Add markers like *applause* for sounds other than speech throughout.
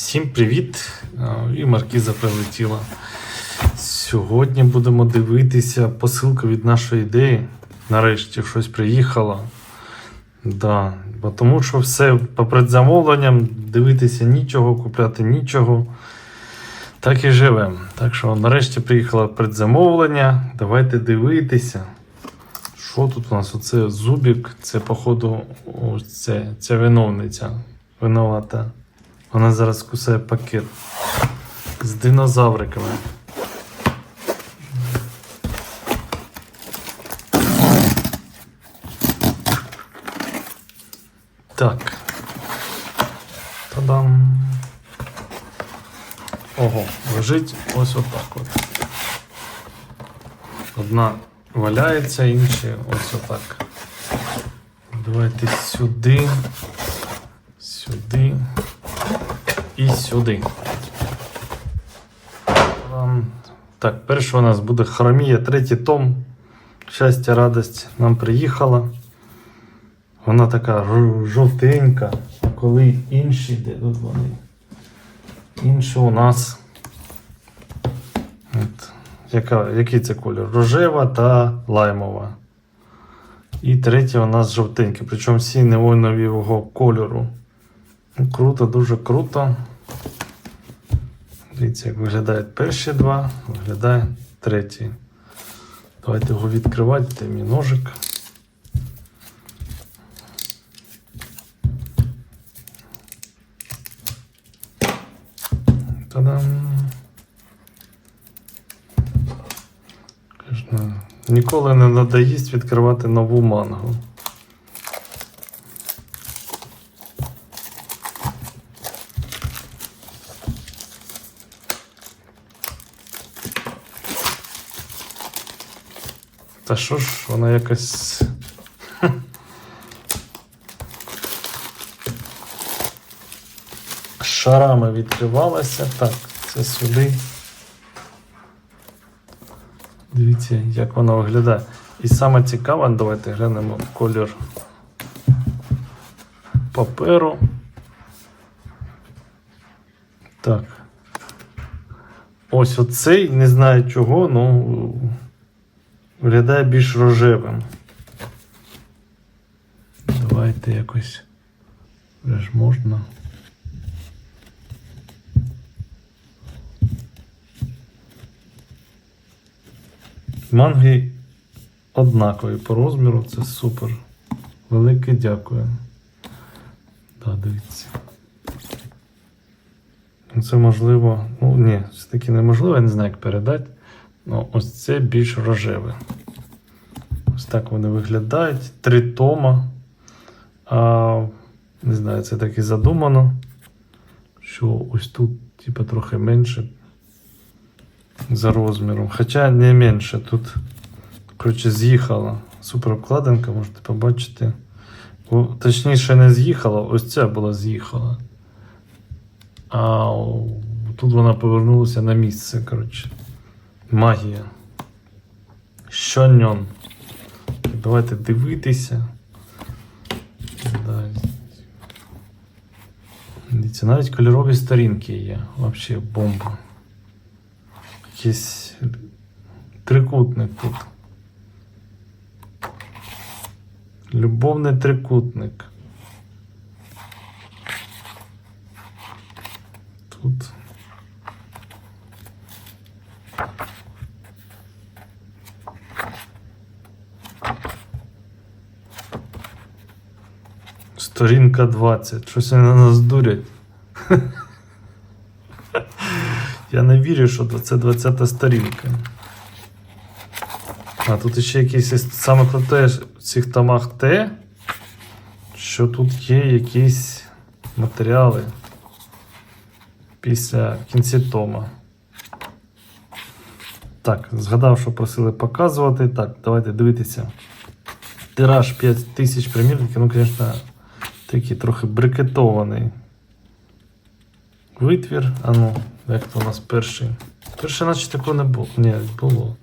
Всім привіт! І Маркіза прилетіла. Сьогодні будемо дивитися посилку від нашої ідеї. Нарешті щось приїхало. Да. Бо тому що все по предзамовленням, дивитися нічого, купляти нічого. Так і живемо. Так що нарешті приїхало предзамовлення. Давайте дивитися. Що тут у нас? Оце зубік, це, походу, ось це, ця виновниця. Винувата. Вона зараз кусає пакет з динозавриками. Так. Та-дам. Ого, лежить ось отак от. Одна валяється, інші ось отак. Давайте сюди, сюди і сюди. Так, перше у нас буде хромія, третій том. Щастя, радость нам приїхала. Вона така жовтенька, коли інші, де тут вони? Інші у нас. От, яка, який це колір? Рожева та лаймова. І третя у нас жовтенька, причому всі неонового кольору. Ну, Круто, дуже круто. Дивіться, як виглядають перші два, виглядає третій. Давайте його відкривати, де мій ножик. Та-дам! Ніколи не надоїсть відкривати нову мангу. Та що ж, вона якось. Шарами відкривалася. Так, це сюди. Дивіться, як вона виглядає. І саме цікаве, давайте глянемо колір паперу. Так. Ось оцей, не знаю чого, ну виглядає більш рожевим. Давайте якось. Вже ж можна. Манги однакові по розміру, це супер. Велике дякую. Так, дивіться. Це можливо. Ну, ні, все-таки неможливо, я не знаю, як передати. Ну, ось це більш рожеве. Ось так вони виглядають. Три тома. А, не знаю, це так і задумано. Що ось тут, типу, трохи менше за розміром. Хоча не менше. Тут, коротше, з'їхала. Супер обкладинка, можете побачити. О, точніше, не з'їхала, ось ця була з'їхала. А тут вона повернулася на місце. Коротше. Магія. Щоньон. Так, Давайте дивитися. Далі. Дивіться, навіть кольорові сторінки є. Взагалі бомба. Якийсь трикутник тут. Любовний трикутник. Тут. Сторінка 20. Щось вони на нас дурять. Я не вірю, що це 20 сторінка. А тут ще якісь є- саме круте в цих томах те, що тут є якісь матеріали після кінці тома. Так, згадав, що просили показувати. Так, давайте дивитися. Тираж 5000 примірників, ну, звісно, такий трохи брикетований. Витвір, а ну, як то у нас перший? Перший, наче такого не було. Ні, було.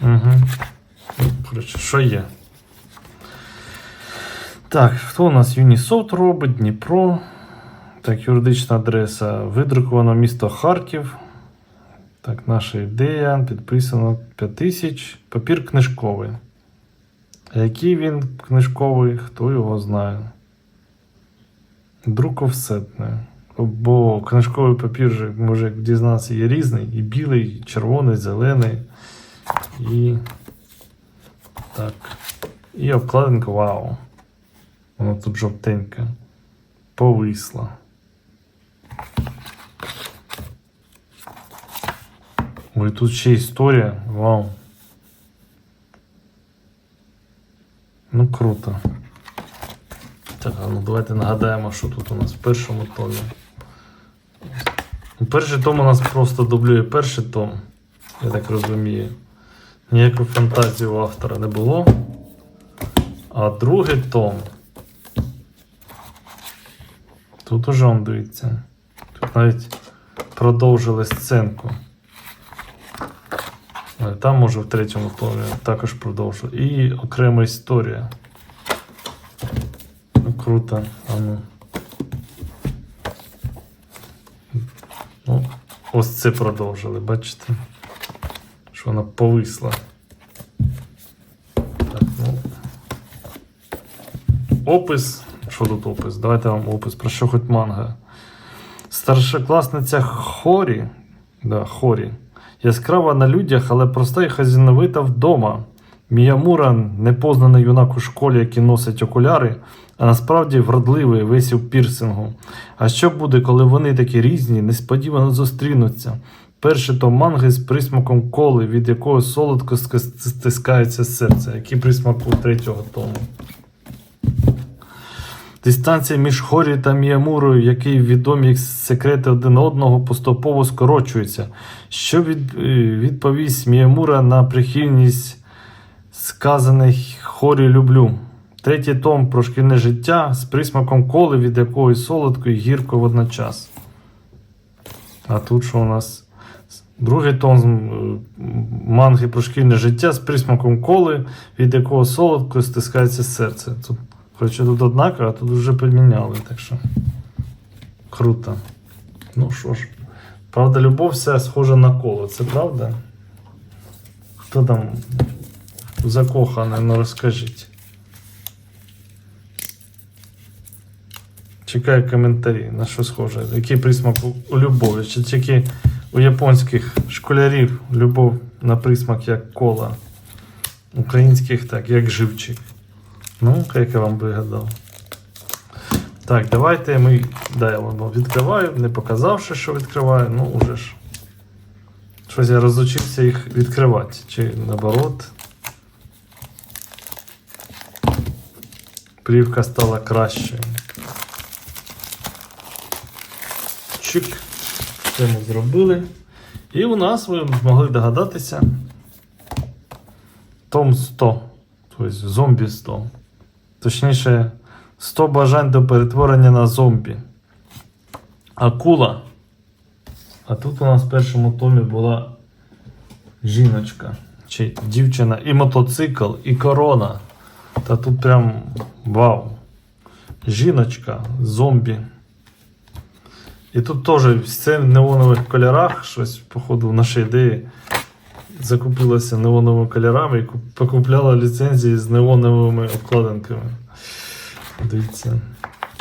Угу. Що є? Так, хто у нас Unisoft робить? Дніпро. Так, юридична адреса. Видруковано місто Харків. Так, наша ідея. Підписано 5000. Папір книжковий. А який він книжковий, хто його знає. Друк офсетний. Бо книжковий папір, же, може дізнатися, є різний. І білий, і червоний, зелений. І. Так. І обкладинка, вау. Воно тут жовтеньке. Повисла. Ой, тут ще історія. Вау. Ну круто. Так, ну давайте нагадаємо, що тут у нас в першому томі. Ну, Перший том у нас просто дублює перший том, я так розумію. Ніякої фантазії у автора не було. А другий том. Тут уже он дивиться. Тут навіть продовжили сценку. Там може в третьому томі також продовжили. І окрема історія. Ну круто. А ну. Ну, ось це продовжили, бачите? Що вона повисла. Так, ну. Опис. Що тут опис? Давайте вам опис. Про що хоч манга. Старшокласниця Хорі. Да, Хорі. Яскрава на людях, але проста і хазіновита вдома. Міямура непознаний юнак у школі, який носить окуляри, а насправді вродливий у пірсингу. А що буде, коли вони такі різні, несподівано зустрінуться? Перший том манги з присмаком коли, від якого солодко стискається серце. Який присмак у третього тому? Дистанція між Хорі та Міямурою, які відомі як секрети один одного, поступово скорочується. Що від, е, відповість Міямура на прихильність сказаних Хорі люблю? Третій том про шкільне життя з присмаком коли, від якої солодко і гірко водночас. А тут що у нас? Другий том манги про шкільне життя з присмаком коли, від якого солодко стискається серце. Тут Хоча тут однаково, а тут вже поміняли, так що круто. Ну що ж. Правда, любов вся схожа на коло, це правда? Хто там закоханий, ну розкажіть. Чекаю коментарі, на що схоже. Який присмак у любові? Чи тільки у японських школярів любов на присмак як кола, українських так, як живчик. Ну, як я вам вигадав. Так, давайте ми. Да, я вам відкриваю, не показавши, що відкриваю, ну уже ж. Щось я розучився їх відкривати. Чи наоборот. Плівка стала кращою. Чик. Це ми зробили. І у нас ви могли догадатися. Том 100. Тобто зомбі 100. Точніше, 100 бажань до перетворення на зомбі. Акула. А тут у нас в першому томі була жіночка. Чи дівчина, і мотоцикл, і корона. Та тут прям вау. Жіночка, зомбі. І тут теж все в неонових кольорах, щось, походу, в нашій ідеї закупилася неоновими кольорами і покупляла ліцензії з неоновими обкладинками. Дивіться.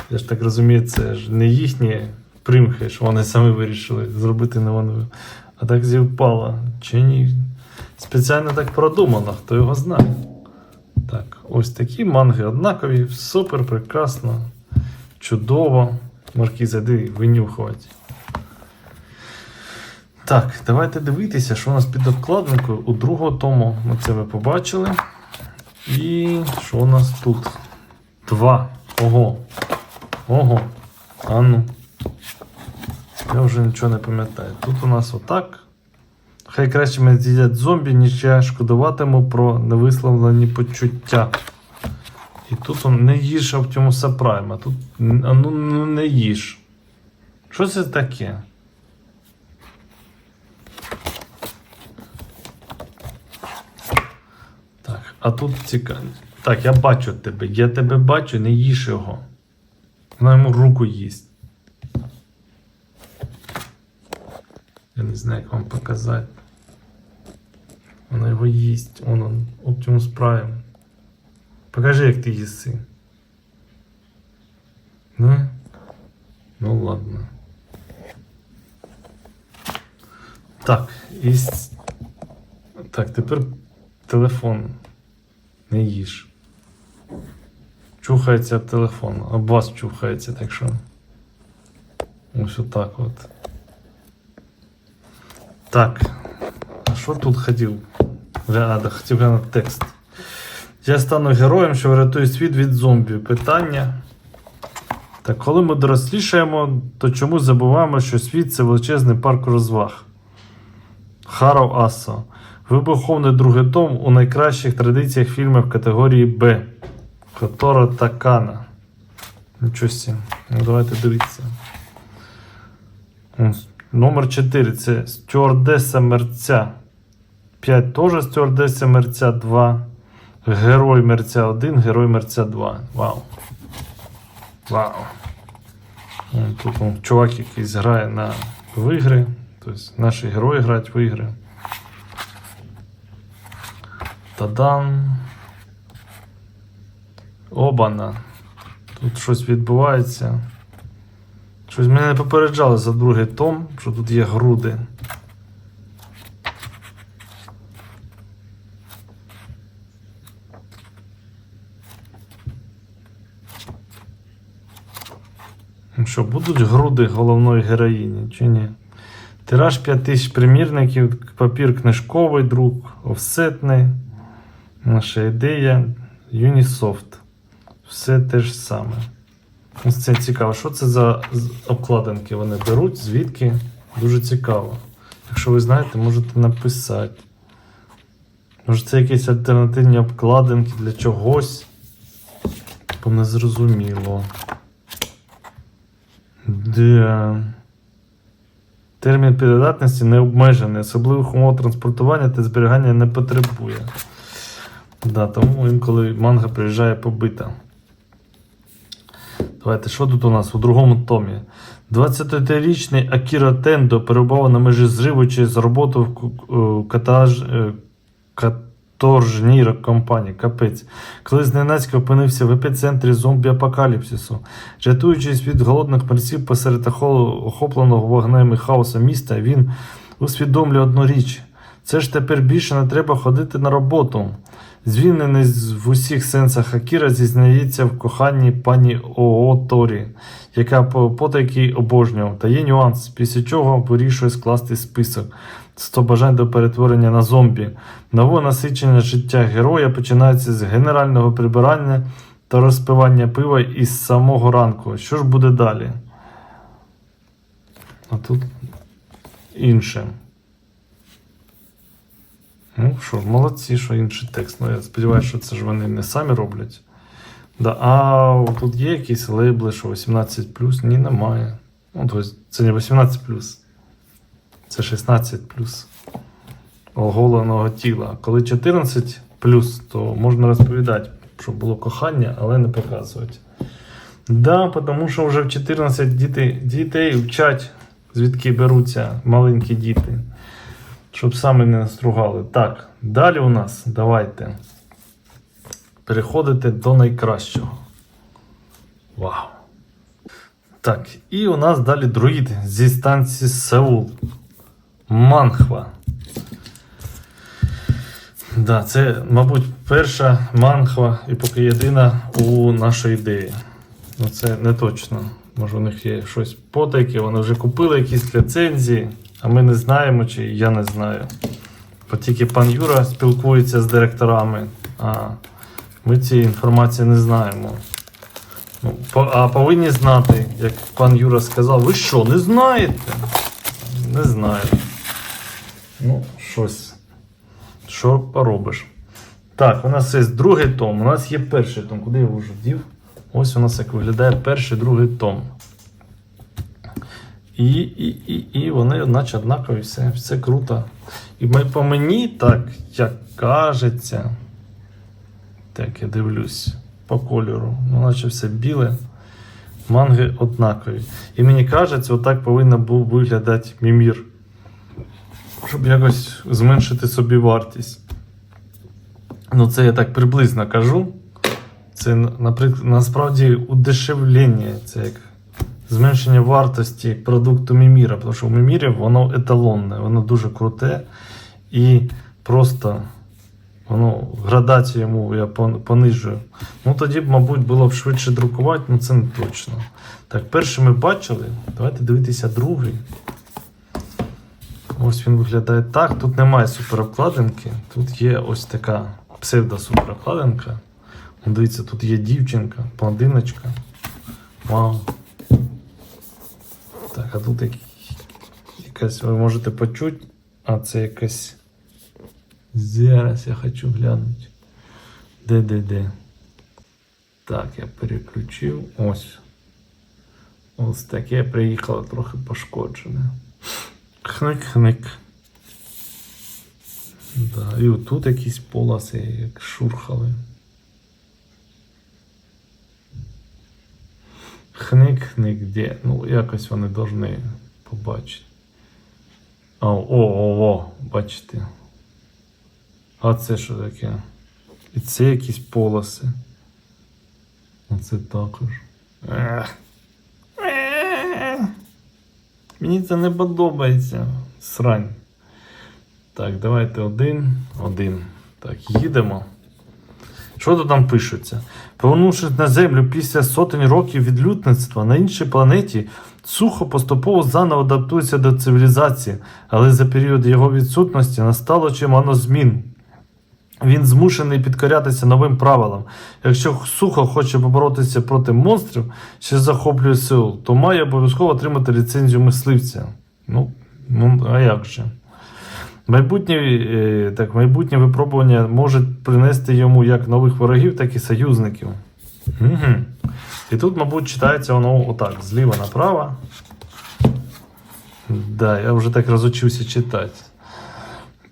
Я ж так розумію, це ж не їхні примхи, що вони самі вирішили зробити неоновим. А так зівпало. Чи ні? Спеціально так продумано, хто його знає. Так, ось такі манги однакові, супер, прекрасно, чудово. Маркіза, диви, винюхувати. Так, давайте дивитися, що у нас під обкладинкою у другого тому. Ми це ви побачили. І що у нас тут? Два. Ого. Ого. А ну. Я вже нічого не пам'ятаю. Тут у нас отак. Хай краще мене з'їдять зомбі, ніж я шкодуватиму про невисловлені почуття. І тут он не їж Оптимуса Прайма. Тут а ну, ну не їж. Що це таке? Так, а тут цікаво. Так, я бачу тебе. Я тебе бачу, не їж його. Вона йому руку їсть. Я не знаю, як вам показати. Вона його їсть. Он он, Optimus Prime. Покажи, як ти їси. Ну? Ну ладно. Так, і... Так, тепер телефон. Не їж. Чухається телефон. Об вас чухається, так що. Ось отак от. Так. А що тут хотів? Гляда, хотів глянути текст. Я стану героєм, що врятує світ від зомбі. Питання. Так, коли ми дорослішаємо, то чому забуваємо, що світ це величезний парк розваг? Харо Асо. Вибуховний другий том у найкращих традиціях фільмів категорії Б. Которо Такана. Нічого сі. Ну, давайте дивіться. Номер 4 це Стюардеса мерця. 5 теж Стюардеса мерця 2. Герой мерця 1, герой мерця 2. Вау. Вау. Тут он, чувак якийсь грає на в ігри. Тобто наші герої грають в ігри. Тадан. Обана. Тут щось відбувається. Щось мене не попереджали за другий том, що тут є груди. Ну Що, будуть груди головної героїні чи ні? Тираж 5000 примірників, папір книжковий, друк, офсетний. Наша ідея Unisoft. Все те ж саме. Ось це цікаво. Що це за обкладинки вони беруть? Звідки? Дуже цікаво. Якщо ви знаєте, можете написати. Може, це якісь альтернативні обкладинки для чогось. Бо не зрозуміло. Де. Термін придатності не обмежений. Особливих умов транспортування та зберігання не потребує. Да, тому інколи манга приїжджає побита. Давайте, що тут у нас у другому томі? 23-річний Акіра Тендо перебував на межі зриву через роботу в е, катаж, е, каторжній компанії. Капець. Коли зненацька опинився в епіцентрі зомбі-апокаліпсису, рятуючись від голодних мерців посеред охопленого вогнем і хаосу міста, він усвідомлює одну річ. Це ж тепер більше не треба ходити на роботу. Звільнений в усіх сенсах Акіра зізнається в коханні пані Оо Торі, яка потайки обожнював. Та є нюанс, після чого вирішує скласти список 100 бажань до перетворення на зомбі. Нове насичення життя героя починається з генерального прибирання та розпивання пива із самого ранку. Що ж буде далі? А тут інше. Ну що, молодці, що інший текст. Ну, я сподіваюся, що це ж вони не самі роблять. Да. А тут є якісь лейбли, що 18 Ні, немає. Ну, тобто це не 18 це 16 оголеного тіла. Коли 14 то можна розповідати, що було кохання, але не показувати. Да, тому що вже в 14 діти, дітей вчать, звідки беруться маленькі діти. Щоб саме не настругали. Так, далі у нас давайте переходити до найкращого. Вау. Так, і у нас далі друїд зі станції Сеул. Манхва. Да, це, мабуть, перша манхва і поки єдина у нашої ідеї. Ну, це не точно. Може, у них є щось потайки, вони вже купили якісь ліцензії, а ми не знаємо, чи я не знаю. Бо тільки пан Юра спілкується з директорами, а ми цієї інформації не знаємо. Ну, а повинні знати, як пан Юра сказав, ви що, не знаєте? Не знаю. Ну, щось. Що поробиш? Так, у нас є другий том. У нас є перший том. Куди я його вже дів? Ось у нас як виглядає перший другий том. І, і, і, і вони, наче однакові, все, все круто. І по мені, так, як кажеться, Так, я дивлюсь по кольору. Ну, наче все біле. Манги однакові. І мені кажеться, отак повинен був виглядати мімір. Щоб якось зменшити собі вартість. Ну, це я так приблизно кажу. Це, наприклад, насправді удешевлення. Це як зменшення вартості продукту Міміра. Тому що у Мімірі воно еталонне, воно дуже круте і просто воно градацію йому я понижую. Ну тоді б, мабуть, було б швидше друкувати, ну це не точно. Так, перший ми бачили. Давайте дивитися другий. Ось він виглядає так. Тут немає суперобкладинки. Тут є ось така псевдо-суперобкладинка. Дивіться, тут є дівчинка, блондиночка. Вау. Так, а тут як... якась, ви можете почути, а це якась. Зараз я хочу глянути. Де, де, де. Так, я переключив. Ось. Ось таке приїхало трохи пошкоджене. Хник-хник. Да, і отут якісь полоси, як шурхали. Хник-хник, де? Ну, якось вони повинні побачити. О, о, о, о, бачите. А це що таке? І це якісь полоси. Оце також. Ех. Мені це не подобається. Срань. Так, давайте один, один. Так, їдемо. Що тут там пишеться? Повернувшись на землю після сотень років відлюдництва на іншій планеті, сухо поступово заново адаптується до цивілізації, але за період його відсутності настало чимало змін. Він змушений підкорятися новим правилам. Якщо сухо хоче поборотися проти монстрів, що захоплює силу, то має обов'язково отримати ліцензію мисливця. Ну, ну а як же? Майбутнє, е, так, майбутнє випробування може принести йому як нових ворогів, так і союзників. Угу. І тут, мабуть, читається воно отак: зліва направо. Да, я вже так розучився читати.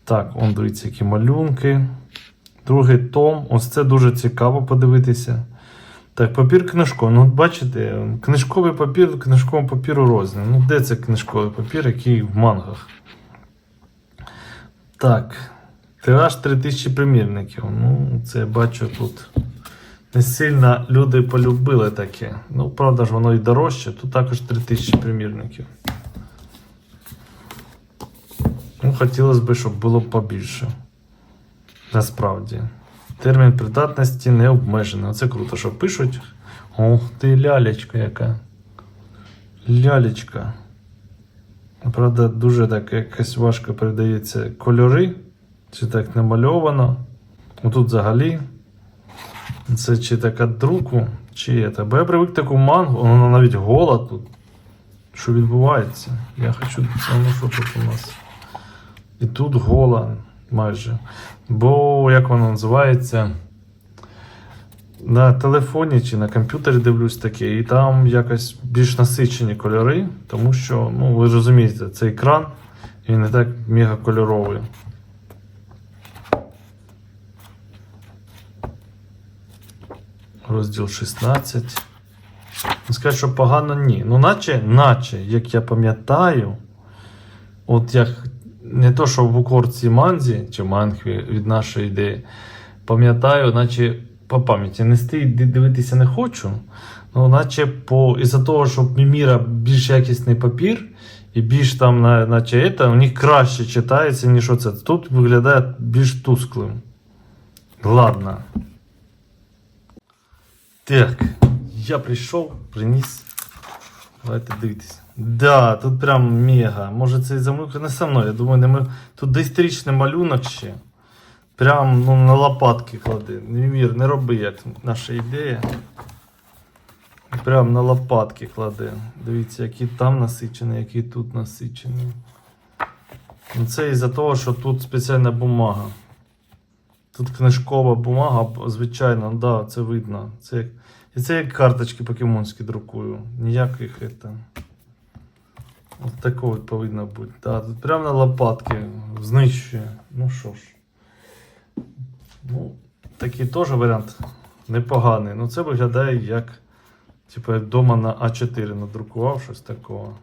Так, он дивіться, які малюнки. Другий том. Ось це дуже цікаво подивитися. Так, папір книжко. Ну, бачите, книжковий папір, книжковому папіру розні. Ну, де це книжковий папір, який в мангах? Так. Тираж 3000 примірників. Ну, це я бачу тут. Не сильно люди полюбили таке. Ну, правда ж, воно і дорожче. Тут також 3000 примірників. Ну, хотілося б, щоб було побільше. Насправді. Термін придатності не обмежений. Оце круто, що пишуть. Ох ти лялечка яка. Лялечка. Правда, дуже так якось важко передається кольори. Чи так намальовано. Отут взагалі. Це чи така друку, чи це. Бо я привик таку мангу, вона навіть гола тут. Що відбувається? Я хочу ну що тут у нас. І тут гола майже. Бо як воно називається? На телефоні чи на комп'ютері дивлюсь таке, і там якось більш насичені кольори, тому що, ну, ви розумієте, це екран, він не так мегакольоровий. Розділ 16. Не скажу, що погано ні. Ну, наче, наче, як я пам'ятаю, от як не то, що в укорці манзі чи манхві від нашої ідеї, пам'ятаю, наче по пам'яті нести дивитися не хочу. Ну, наче по із-за того, що Міміра більш якісний папір, і більш там, на- наче це, у них краще читається, ніж оце. Тут виглядає більш тусклим. Ладно. Так, я прийшов, приніс. Давайте дивитися. Да, тут прям мега. Може це і замилка не со мною. Я думаю, не ми... тут доісторичний малюнок ще. Прям ну, на лопатки клади. Немір, не роби, як наша ідея. Прям на лопатки клади. Дивіться, який там насичений, який тут насичений. Ну, Це із-за того, що тут спеціальна бумага. Тут книжкова бумага, звичайно, да, це видно. Це як... І це як карточки покемонські друкую. Ніяких это. От такого повинно бути. Да, тут прямо на лопатки знищує. Ну що ж. Ну, такий теж варіант непоганий. Ну це виглядає як, типу, як вдома на А4 надрукував щось такого.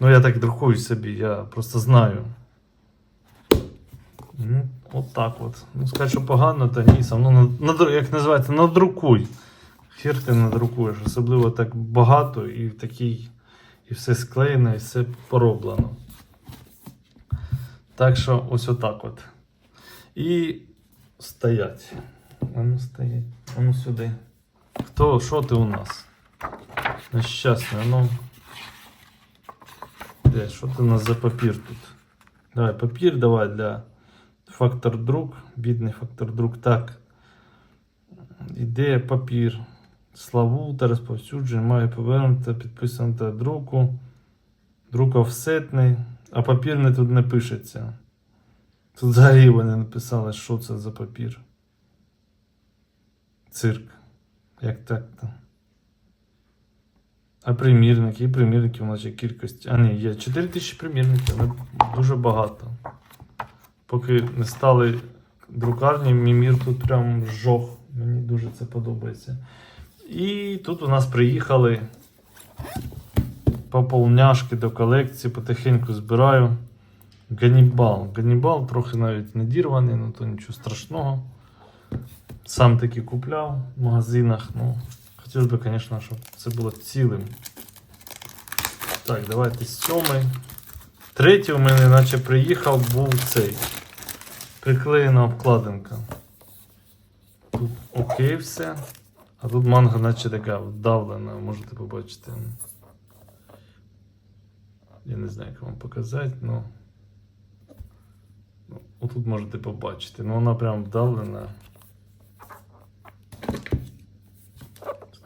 Ну, я так друкую собі, я просто знаю. Ну, от так от. Ну, сказати, що погано, то ні. Сам, ну, надру- як називається, надрукуй. Хір ти надрукуєш, особливо так багато і такий, і все склеєно, і все пороблено. Так що ось отак от. І стоять. Ану стоять. Ану сюди. Хто, що ти у нас? Нещасний, ну. Де, що ти у нас за папір тут? Давай, папір давай для фактор друк. Бідний фактор друк. Так. Ідея папір. Славу та розповсюдження має повернути, підписано друку. Друк офсетний, а папірний тут не пишеться. Тут взагалі вони написали, що це за папір. Цирк. Як так то? А примірники, і примірники в нас є кількість. А ні, є 4 тисячі примірників, але дуже багато. Поки не стали друкарні, мімір тут прям жох. Мені дуже це подобається. І тут у нас приїхали пополняшки до колекції, потихеньку збираю. Ганнібал. Ганнібал трохи навіть не дірваний, ну то нічого страшного. Сам таки купляв в магазинах. Ну, хотілося б, звісно, щоб це було цілим. Так, давайте сьомий. Третій у мене, наче приїхав, був цей. Приклеєна обкладинка. Тут окей все. А тут манга наче така вдавлена, можете побачити. Я не знаю, як вам показати, но. Ну, отут можете побачити. Ну вона прям вдавлена.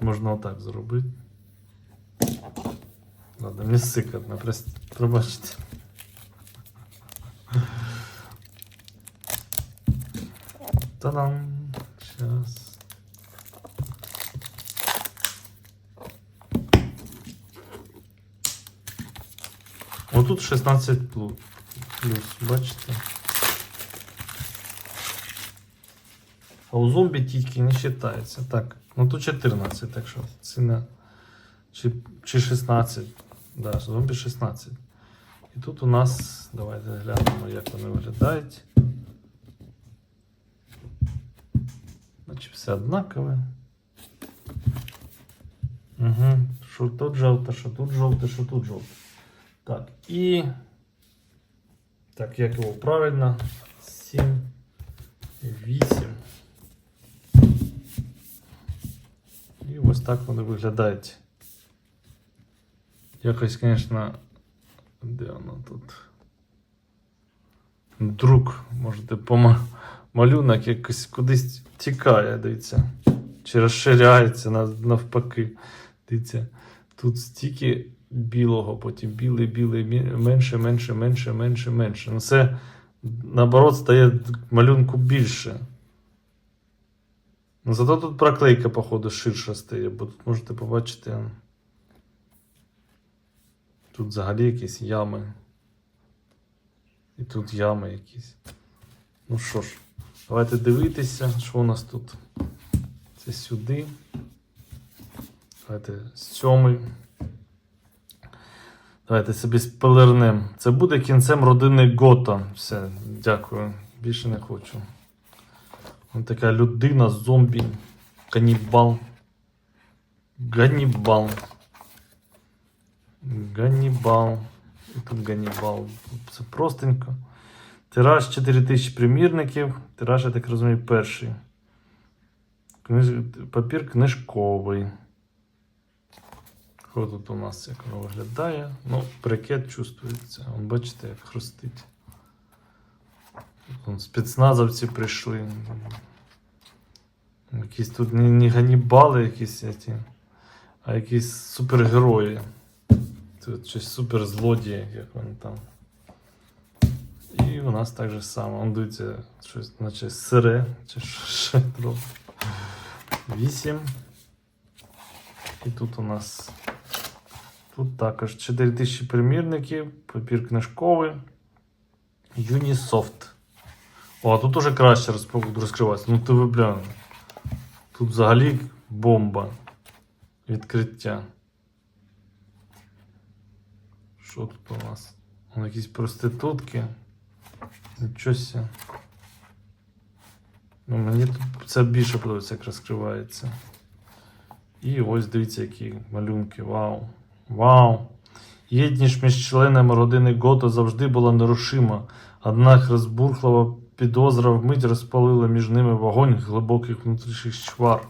Можна отак зробити. Ладно, мені просто пробачте. Та-дам! Сейчас. Отут 16 плю- плюс, бачите? А у зомбі тільки не вважається. Так, ну тут 14, так що це не. Чи, чи 16. Да, зомбі 16. І тут у нас, давайте глянемо, як вони виглядають. Значить, все однакове. Угу. Що тут жовте, що тут жовте, що тут жовте. Так, і. Так, як його правильно? 7, 8. Так вони виглядають. Якось, звісно, де воно тут? Друк, можете пома... малюнок якось кудись тікає, дивіться. Чи розширяється навпаки. Дивіться, тут стільки білого, потім білий, білий, менше, менше, менше, менше, менше. Ну це наоборот стає малюнку більше. Ну, зато тут проклейка, походу, ширша стає, бо тут можете побачити. Тут взагалі якісь ями. І тут ями якісь. Ну що ж, давайте дивитися, що у нас тут. Це сюди. Давайте сьомий. Давайте собі спойлернем. Це буде кінцем родини Гота. Все, дякую. Більше не хочу. Ось така людина, зомбі, канібал. Ганнібал. Ганнібал. І тут Ганнібал. Це простенько. Тираж 4000 примірників. Тираж, я так розумію, перший. Папір книжковий. Що тут у нас як воно виглядає? Ну, брикет чувствується. Вон, бачите, як хрустить. Спецназовці прийшли. Якісь тут не, не ганібали, якісь ці, а якісь супергерої. Тут щось суперзлодії, як вони там. І у нас так же само. Он дивиться, щось, наче сире, чи що трохи. Вісім. І тут у нас. Тут також 4000 примірників, папір книжковий. Юнісофт. О, а тут уже краще розкривається. Ну ти бля. Тут взагалі бомба. Відкриття. Що тут у нас? Вон якісь проститутки. Нічого ся. Ну, мені тут це більше подобається, як розкривається. І ось дивіться, які малюнки. Вау. Вау. Єдність між членами родини Гото завжди була нерушима, однак розбурхлива підозра вмить розпалила між ними вогонь глибоких внутрішніх чвар.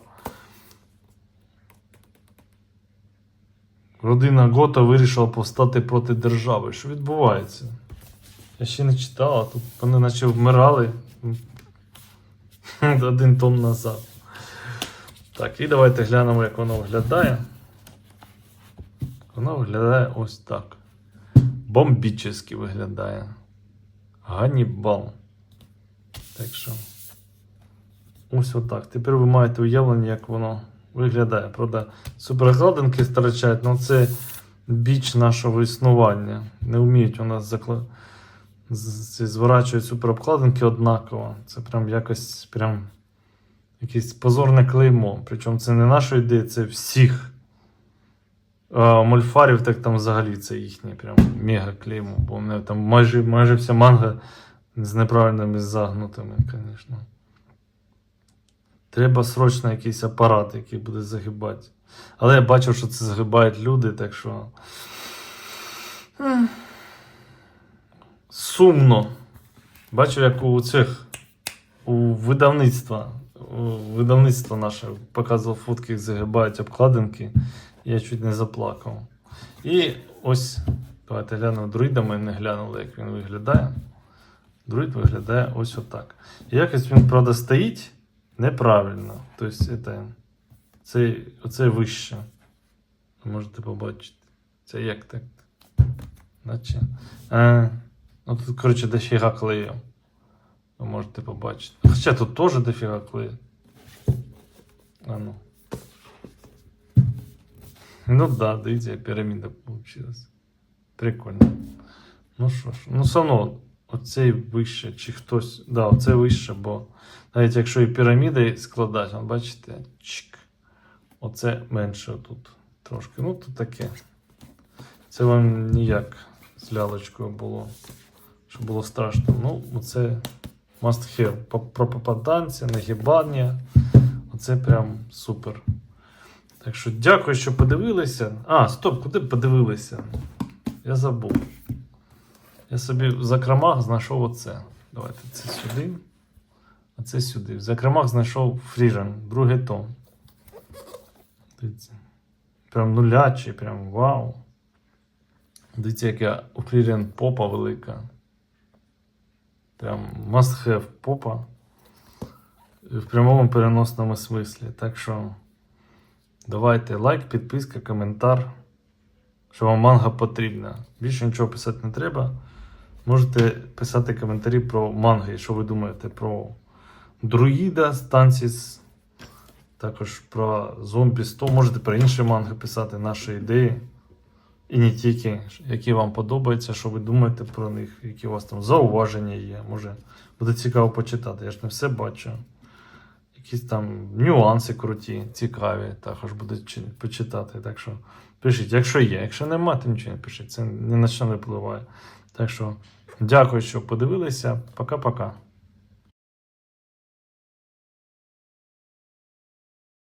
Родина Гота вирішила повстати проти держави. Що відбувається? Я ще не читав, а тут вони наче вмирали *laughs* один том назад. Так, і давайте глянемо, як воно виглядає. Воно виглядає ось так. Бомбічески виглядає. Ганнібал. Так. Ось отак. Тепер ви маєте уявлення, як воно виглядає. Правда, суперкладинки старачають, але це біч нашого існування. Не вміють у нас закла... зворачують суперобкладинки однаково. Це прям якось прям якесь позорне клеймо. Причому це не нашої ідеї, це всіх. Мольфарів, так там взагалі це їхнє прям мега клеймо, бо вони там майже, майже вся манга з неправильними загнутими, звісно. Треба срочно якийсь апарат, який буде загибати. Але я бачив, що це загибають люди, так що. Сумно. Бачив, як у цих у видавництва. У видавництво наше показував фотки, як загибають обкладинки. Я чуть не заплакав. І ось, давайте глянемо друїда, ми не глянули, як він виглядає. Друїд виглядає ось отак. Якось він, правда, стоїть неправильно. Тобто, це, це, оце вище. Можете побачити. Це як так? Наче. А, ну тут, коротше, дофіга клею. Ви можете побачити. Хоча тут теж дофіга клею. А ну. Ну да, дивіться, піраміда вийшла. Прикольно. Ну що ж, ну одно, оцей вище, чи хтось. Да, оце вище, бо навіть якщо і піраміди складати, от бачите, чик. Оце менше тут трошки. Ну, тут таке. Це вам ніяк з лялочкою було, що було страшно. Ну, оце must have. Про попаданця, нагибання. Оце прям супер. Так що дякую, що подивилися. А, стоп, куди подивилися? Я забув. Я собі в закромах знайшов оце. Давайте це сюди. А це сюди. В закромах знайшов Фрірен, другий том. Дивіться. Прям нулячий, прям вау. Дивіться, яка у Фрірен попа велика. Прям must have попа. В прямому переносному смислі. Так що. Давайте лайк, підписка, коментар, що вам манга потрібна. Більше нічого писати не треба. Можете писати коментарі про манги, що ви думаєте про друїда Станціс, також про зомбі 100. Можете про інші манги писати наші ідеї. І не тільки, які вам подобаються, що ви думаєте про них, які у вас там зауваження є. Може буде цікаво почитати. Я ж не все бачу якісь там нюанси круті, цікаві, також буде почитати. Так що пишіть, якщо є, якщо нема, то нічого не пишіть. Це ні на що не впливає. Так що дякую, що подивилися. Пока-пока.